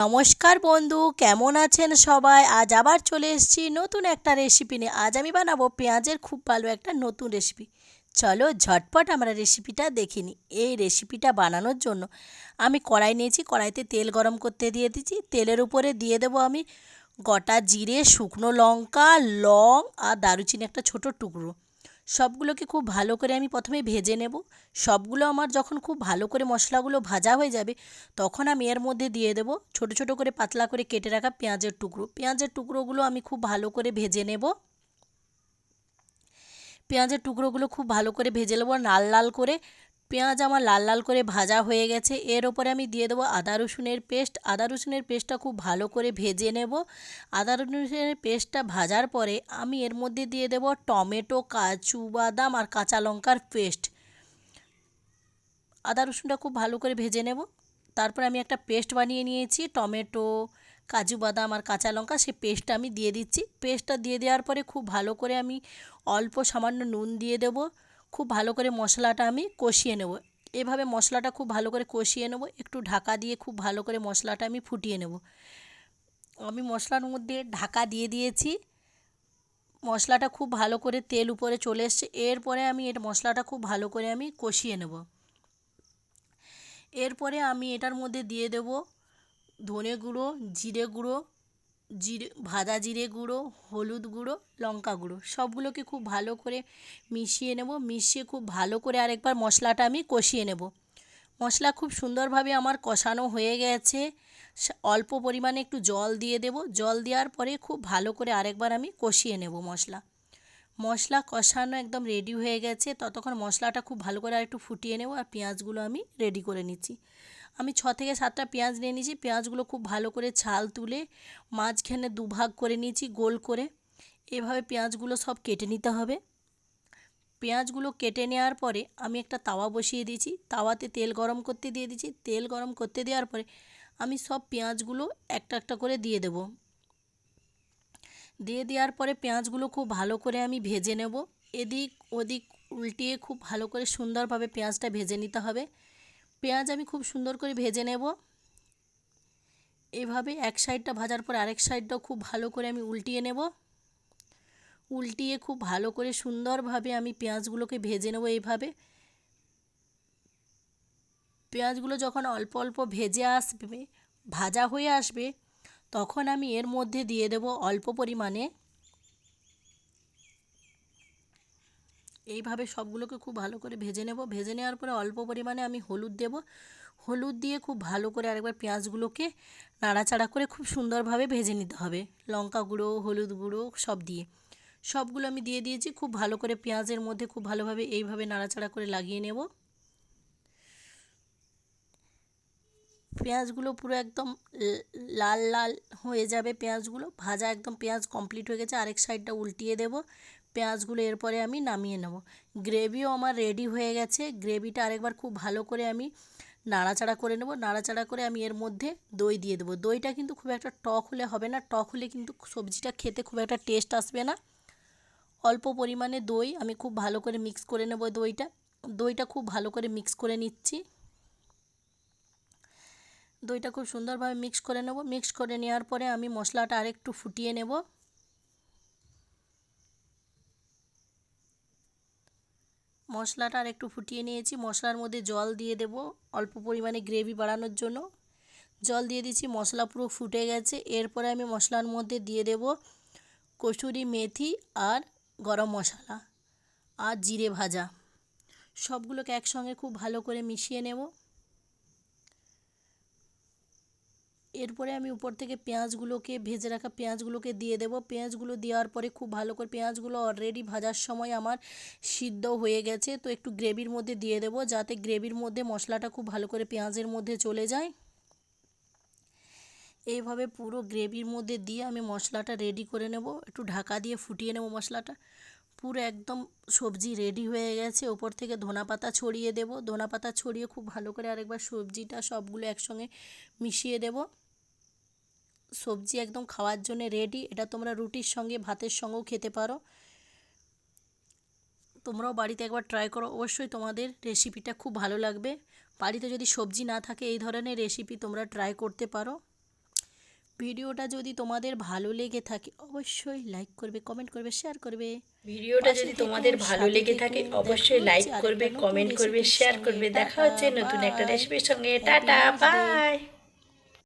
নমস্কার বন্ধু, কেমন আছেন সবাই? আজ আবার চলে এসেছি নতুন একটা রেসিপি নিয়ে। আজ আমি বানাবো পেঁয়াজের খুব ভালো একটা নতুন রেসিপি চলো ঝটপট আমরা রেসিপিটা দেখে নিই। এই রেসিপিটা বানানোর জন্য আমি কড়াই নিয়েছি, কড়াইতে তেল গরম করতে দিয়ে দিচ্ছি। তেলের উপরে দিয়ে দেবো আমি গোটা জিরে, শুকনো লঙ্কা, লং আর দারুচিনি একটা ছোট টুকরো। সবগুলোকে খুব ভালো করে আমি প্রথমে ভেজে নেব। সবগুলো আমার যখন খুব ভালো করে মশলাগুলো ভাজা হয়ে যাবে, তখন আমি এর মধ্যে দিয়ে দেব ছোট ছোট করে পাতলা করে কেটে রাখা পেঁয়াজের টুকরো। পেঁয়াজের টুকরোগুলো আমি খুব ভালো করে ভেজে নেব। পেঁয়াজের টুকরোগুলো খুব ভালো করে ভেজে নেব লাল লাল করে পেঁয়াজ আমার লাল লাল করে ভাজা হয়ে গেছে। এর ওপরে আমি দিয়ে দেবো আদা রসুনের পেস্ট। আদা রসুনের পেস্টটা খুব ভালো করে ভেজে নেব। আদা রসুনের পেস্টটা ভাজার পরে আমি এর মধ্যে দিয়ে দেব টমেটো, কাজু বাদাম আর কাঁচা লঙ্কার পেস্ট। আদা রসুনটা খুব ভালো করে ভেজে নেব। তারপরে আমি একটা পেস্ট বানিয়ে নিয়েছি। টমেটো, কাজু বাদাম আর কাঁচা লঙ্কা সেই পেস্টটা আমি দিয়ে দিচ্ছি। পেস্টটা দিয়ে দেওয়ার পরে খুব ভালো করে আমি অল্প সামান্য নুন দিয়ে দেবো। খুব ভালো করে মশলাটা আমি কষিয়ে নেব। এভাবে মশলাটা খুব ভালো করে কষিয়ে নেব। একটু ঢাকা দিয়ে খুব ভালো করে মশলাটা আমি ফুটিয়ে নেব। আমি মশলার মধ্যে ঢাকা দিয়ে দিয়েছি। মশলাটা খুব ভালো করে তেল উপরে চলে এসছে। এরপরে আমি এর মশলাটা খুব ভালো করে আমি কষিয়ে নেব। এরপরে আমি এটার মধ্যে দিয়ে দেব ধনে গুঁড়ো, জিরে গুঁড়ো জিরে, ভাজা জিরে গুঁড়ো, হলুদ গুঁড়ো, লঙ্কা গুঁড়ো। সবগুলোকে খুব ভালো করে মিশিয়ে নেব। মিশিয়ে খুব ভালো করে আরেকবার মশলাটা আমি কষিয়ে নেব। মশলা খুব সুন্দরভাবে আমার কষানো হয়ে গেছে। অল্প পরিমাণে একটু জল দিয়ে দেব। জল দেওয়ার পরে খুব ভালো করে আরেকবার আমি কষিয়ে নেব মশলা। মশলা কষানো একদম রেডি হয়ে গেছে। ততক্ষণ মশলাটা খুব ভালো করে আর একটু ফুটিয়ে নেব আর পেঁয়াজগুলো আমি রেডি করে নিচ্ছি। আমি ছ থেকে সাতটা পেঁয়াজ নিয়ে নিয়েছি। পেঁয়াজগুলো খুব ভালো করে ছাল তুলে মাঝখানে দুভাগ করে নিয়েছি গোল করে। এভাবে পেঁয়াজগুলো সব কেটে নিতে হবে। পেঁয়াজগুলো কেটে নেওয়ার পরে আমি একটা তাওয়া বসিয়ে দিয়েছি। তাওয়াতে তেল গরম করতে দিয়ে দিয়েছি। তেল গরম করতে দেওয়ার পরে আমি সব পেঁয়াজগুলো একটা একটা করে দিয়ে দেব। দিয়ে দেওয়ার পরে পেঁয়াজগুলো খুব ভালো করে আমি ভেজে নেব। এদিক ওদিক উল্টিয়ে খুব ভালো করে সুন্দরভাবে পেঁয়াজটা ভেজে নিতে হবে। পেঁয়াজ আমি খুব সুন্দর করে ভেজে নেব। এভাবে এক সাইডটা ভাজার পর আরেক সাইডটাও খুব ভালো করে আমি উল্টিয়ে নেব। উল্টিয়ে খুব ভালো করে সুন্দরভাবে আমি পেঁয়াজগুলোকে ভেজে নেব এইভাবে। পেঁয়াজগুলো যখন অল্প অল্প ভেজে আসবে, ভাজা হয়ে আসবে, তখন আমি এর মধ্যে দিয়ে দেব অল্প পরিমাণে এইভাবে সবগুলোকে খুব ভালো করে ভেজে নেব। ভেজে নেওয়ার পরে অল্প পরিমাণে আমি হলুদ দেব। হলুদ দিয়ে খুব ভালো করে আরেকবার পেঁয়াজগুলোকে নাড়াচাড়া করে খুব সুন্দরভাবে ভেজে নিতে হবে। লঙ্কা গুঁড়ো, হলুদ গুঁড়ো সব দিয়ে। সবগুলো আমি দিয়ে দিয়েছি। খুব ভালো করে পেঁয়াজের মধ্যে খুব ভালোভাবে এইভাবে নাড়াচাড়া করে লাগিয়ে নেব। পেঁয়াজগুলো পুরো একদম লাল লাল হয়ে যাবে পেঁয়াজগুলো। ভাজা একদম পেঁয়াজ কমপ্লিট হয়ে গেছে। আরেক সাইডটা উল্টিয়ে দেব। পেঁয়াজগুলো এরপরে আমি নামিয়ে নেব। গ্রেভিও আমার রেডি হয়ে গেছে। গ্রেভিটা আরেকবার খুব ভালো করে আমি নাড়াচাড়া করে নেব। নাড়াচাড়া করে আমি এর মধ্যে দই দিয়ে দেবো। দইটা কিন্তু খুব একটা টক হলে হবে না। টক হলে কিন্তু সবজিটা খেতে খুব একটা টেস্ট আসবে না। অল্প পরিমাণে দই আমি খুব ভালো করে মিক্স করে নেব দইটা। দইটা খুব ভালো করে মিক্স করে নিচ্ছি। দইটা খুব সুন্দরভাবে মিক্স করে নেব। মিক্স করে নেওয়ার পরে আমি মশলাটা আরেকটু ফুটিয়ে নেব। মশলাটা আর একটু ফুটিয়ে নিয়েছি। মশলার মধ্যে জল দিয়ে দেব অল্প পরিমাণে গ্রেভি বাড়ানোর জন্য। জল দিয়ে দিচ্ছি মশলা পুরো ফুটে গেছে। এরপরে আমি মশলার মধ্যে দিয়ে দেব কসুরি মেথি আর গরম মশলা আর জিরে ভাজা। সবগুলোকে একসঙ্গে খুব ভালো করে মিশিয়ে নেব। এরপরে আমি উপর থেকে পেঁয়াজগুলোকে, ভেজে রাখা পেঁয়াজগুলোকে দিয়ে দেবো। পেঁয়াজগুলো দেওয়ার পরে খুব ভালো করে পেঁয়াজগুলো অলরেডি ভাজার সময় আমার সিদ্ধ হয়ে গেছে। তো একটু গ্রেভির মধ্যে দিয়ে দেবো যাতে গ্রেভির মধ্যে মশলাটা খুব ভালো করে পেঁয়াজের মধ্যে চলে যায়। এইভাবে পুরো গ্রেভির মধ্যে দিয়ে আমি মশলাটা রেডি করে নেব। একটু ঢাকা দিয়ে ফুটিয়ে নেব মশলাটা। পুরো একদম সবজি রেডি হয়ে গেছে। ওপর থেকে ধনা পাতা ছড়িয়ে দেব। ধনা পাতা ছড়িয়ে খুব ভালো করে আরেকবার সবজিটা সবগুলো একসঙ্গে মিশিয়ে দেব। সবজি একদম খাওয়ার জন্য রেডি এটা তোমরা রুটির সঙ্গে ভাতের সঙ্গেও খেতে পারো। তোমরাও বাড়িতে একবার ট্রাই করো। অবশ্যই তোমাদের রেসিপিটা খুব ভালো লাগবে। বাড়িতে যদি সবজি না থাকে এই ধরনের রেসিপি তোমরা ট্রাই করতে পারো। ভিডিওটা যদি তোমাদের ভালো লেগে থাকে অবশ্যই লাইক করবে কমেন্ট করবে শেয়ার করবে। ভিডিওটা যদি তোমাদের ভালো লেগে থাকে অবশ্যই লাইক করবে কমেন্ট করবে শেয়ার করবে। দেখা হচ্ছে নতুন একটা রেসিপির সঙ্গে। Tata bye